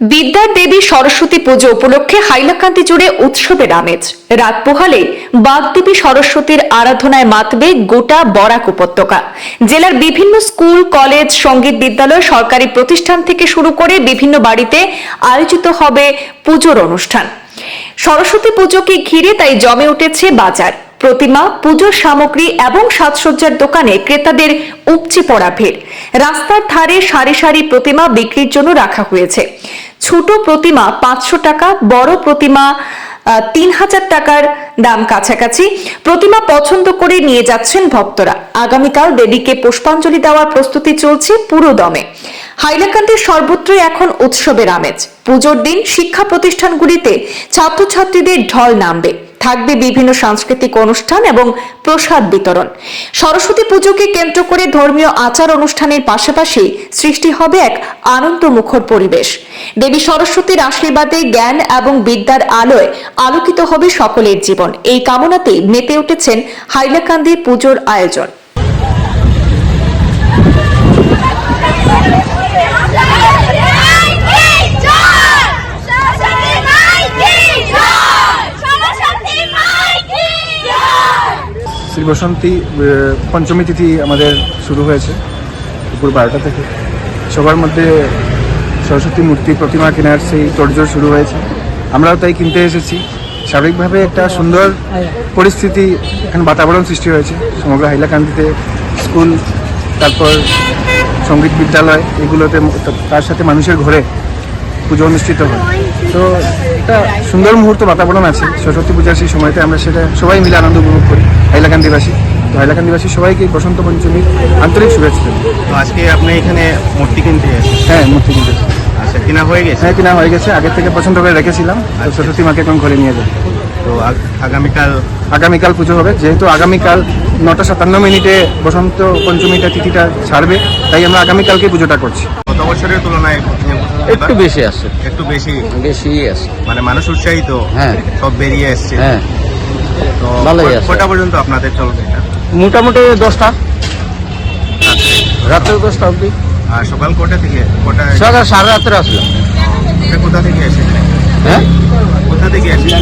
বিদ্যার দেবী সরস্বতী পুজো উপলক্ষে হাইলাকান্দি জুড়ে উৎসবের আমেজ। রাত পোহালে বাগদেবী সরস্বতীর আরাধনায় মাতবে গোটা বরাক উপত্যকা। জেলার বিভিন্ন স্কুল, কলেজ, সংগীত বিদ্যালয়, সরকারি প্রতিষ্ঠান থেকে শুরু করে বিভিন্ন বাড়িতে আয়োজিত হবে পুজোর অনুষ্ঠান। সরস্বতী পুজোকে ঘিরে তাই জমে উঠেছে বাজার। প্রতিমা, পুজোর সামগ্রী এবং সাজসজ্জার দোকানে ক্রেতাদের উপচে পড়া ভিড়। রাস্তার ধারে সারি সারি প্রতিমা বিক্রির জন্য রাখা হয়েছে। ছোট প্রতিমা, পাঁচশো টাকা, বড় প্রতিমা তিন হাজার টাকার দাম কাছাকাছি। প্রতিমা পছন্দ করে নিয়ে যাচ্ছেন ভক্তরা। আগামীকাল দেবীকে পুষ্পাঞ্জলি দেওয়ার প্রস্তুতি চলছে পুরো দমে। হাইলাকান্দির সর্বত্রই এখন উৎসবের আমেজ। পুজোর দিন শিক্ষা প্রতিষ্ঠানগুলিতে ছাত্রছাত্রীদের ঢল নামবে। থাকবে বিভিন্ন সাংস্কৃতিক অনুষ্ঠান এবং প্রসাদ বিতরণ। সরস্বতী পুজোকে কেন্দ্র করে ধর্মীয় আচার অনুষ্ঠানের পাশাপাশি সৃষ্টি হবে এক আনন্দ মুখর পরিবেশ। দেবী সরস্বতীর আশীর্বাদে জ্ঞান এবং বিদ্যার আলোয় আলোকিত হবে সকলের জীবন। এই কামনাতেই মেতে উঠেছেন হাইলাকান্দি পুজোর আয়োজন। শ্রী বসন্তী পঞ্চমী তিথি আমাদের শুরু হয়েছে, দুপুর বারোটা থেকে। সবার মধ্যে সরস্বতী মূর্তি প্রতিমা কেনার সেই তোড়জোড় শুরু হয়েছে। আমরাও তাই কিনতে এসেছি। স্বাভাবিকভাবে একটা সুন্দর পরিস্থিতি এখানে বাতাবরণ সৃষ্টি হয়েছে। সমগ্র হাইলাকান্দিতে স্কুল, তারপর সংগীত বিদ্যালয়, এগুলোতে তার সাথে মানুষের ঘরে। পুজো অনুষ্ঠিত হয়। তো একটা সুন্দর মুহূর্ত বাতাবরণ আছে। সরস্বতী পূজার সেই সময়তে আমরা সেটা সবাই মিলে আনন্দ উপভোগ করি। হাইলাকান্দিবাসী তো হাইলাকান্দিবাসী সবাইকে বসন্ত পঞ্চমীর আন্তরিক শুভেচ্ছা তো আজকে আপনি এখানে মূর্তি কিনতে হ্যাঁ মূর্তি কিনতে আচ্ছা কেনা হয়ে গেছে? হ্যাঁ কিনা হয়ে গেছে। আগের থেকে পছন্দ করে রেখেছিলাম। তো সরস্বতী মাকে এখন ঘরে নিয়ে যাই তো আগামীকাল? আগামীকাল পুজো হবে। যেহেতু আগামীকাল নটা সাতান্ন মিনিটে বসন্ত পঞ্চমীটা তিথিটা ছাড়বে তাই আমরা আগামীকালকে পুজোটা করছি। গত বছরের তুলনায় একটু বেশি আছে। একটু বেশি। বেশি আছে। মানে মানুষ উৎসাহিত হ্যাঁ। সব বেরিয়ে এসছে। হ্যাঁ। তো ভালোই আছে। কটা পর্যন্ত আপনাদের চলবে মোটামুটি দশটা। রাত্রে? দশটা অবধি। আর সকাল কটা থেকে? কটা সকাল সাড়ে রাত্রে আসলাম। কোথা থেকে এসেছে? হ্যাঁ? কোথা থেকে এসেছে?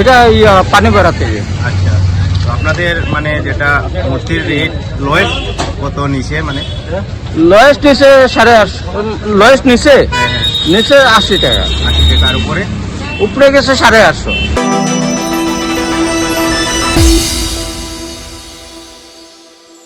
এটা পানি বেড়া থেকে। আচ্ছা। তো আপনাদের মানে যেটা মূর্তির রেট লোয়েস্ট কত নিচে মানে? লয়েস্ট নিচে সাড়ে আটশো লয়েস্ট নিচে হ্যাঁ। নিচে আশি টাকা। আশি টাকার উপরে? উপরে গেছে সাড়ে আটশো।